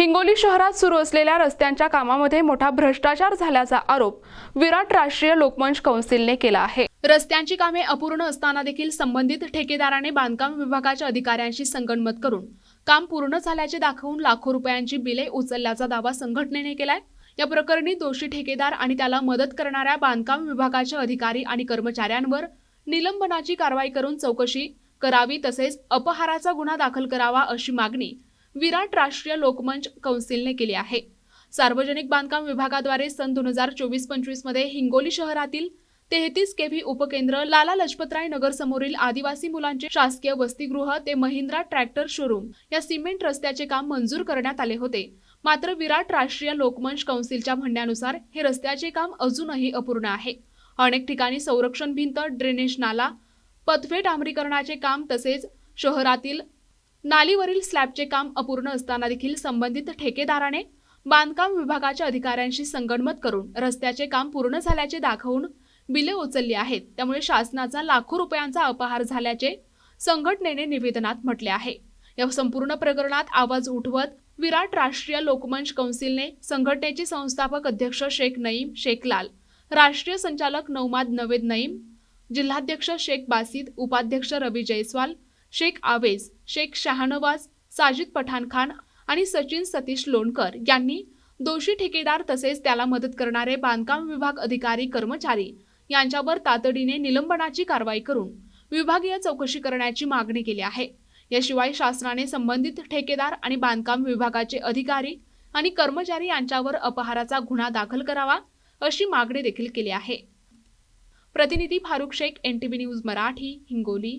हिंगोली शहरात सुरू असलेल्या रस्त्यांच्या कामामध्ये मोठा भ्रष्टाचार झाल्याचा आरोप विराट राष्ट्रीय लोकमंच कौन्सिलने केला आहे. रस्त्यांची कामे अपूर्ण असताना देखील संबंधित ठेकेदाराने बांधकाम विभागाच्या अधिकाऱ्यांशी संगणमत करून काम पूर्ण झाल्याचे दाखवून लाखो रुपयांची बिले उचलल्याचा दावा संघटनेने केलाय. या प्रकरणी दोषी ठेकेदार आणि त्याला मदत करणाऱ्या बांधकाम विभागाचे अधिकारी आणि कर्मचाऱ्यांवर निलंबनाची कारवाई करून चौकशी करावी तसेच अपहाराचा गुन्हा दाखल करावा अशी मागणी विराट राष्ट्रीय लोकमंच कौन्सिलने केली आहे. सार्वजनिक बांधकाम विभागाद्वारे सन दोन हजार चोवीस पंचवीसमध्ये हिंगोली शहरातील तेहतीस केव्ही उपकेंद्र लाला लजपतराय नगर समोरील आदिवासी मुलांचे शासकीय वसतिगृह ते महिंद्रा ट्रॅक्टर शोरूम या सिमेंट रस्त्याचे काम मंजूर करण्यात आले होते. मात्र विराट राष्ट्रीय लोकमंच कौन्सिलच्या म्हणण्यानुसार हे रस्त्याचे काम अजूनही अपूर्ण आहे. अनेक ठिकाणी संरक्षण भिंत ड्रेनेज नाला पथवे डांबरीकरणाचे काम तसेच शहरातील नालीवरील स्लॅबचे काम अपूर्ण असताना देखील संबंधित ठेकेदाराने बांधकाम विभागाच्या अधिकाऱ्यांशी संगणमत करून रस्त्याचे काम पूर्ण झाल्याचे दाखवून बिले उचलली आहेत. त्यामुळे शासनाचा लाखो रुपयांचा अपहार झाल्याचे संघटनेने निवेदनात म्हटले आहे. या संपूर्ण प्रकरणात आवाज उठवत विराट राष्ट्रीय लोकमंच कौन्सिलने संघटनेचे संस्थापक अध्यक्ष शेख नईम शेखलाल राष्ट्रीय संचालक नौमाद नवेद नईम जिल्हाध्यक्ष शेख बासिद उपाध्यक्ष रवी जयस्वाल शेख आवेज शेख शहानवाज साजिद पठाण खान आणि सचिन सतीश लोणकर यांनी दोषी ठेकेदार तसेच त्याला मदत करणारे बांधकाम विभाग अधिकारी कर्मचारी यांच्यावर तातडीने निलंबनाची कारवाई करून विभागीय चौकशी करण्याची मागणी केली आहे. याशिवाय शासनाने संबंधित ठेकेदार आणि बांधकाम विभागाचे अधिकारी आणि कर्मचारी यांच्यावर अपहाराचा गुन्हा दाखल करावा अशी मागणी देखील केली आहे. प्रतिनिधी फारुख शेख एनटीव्ही न्यूज मराठी हिंगोली.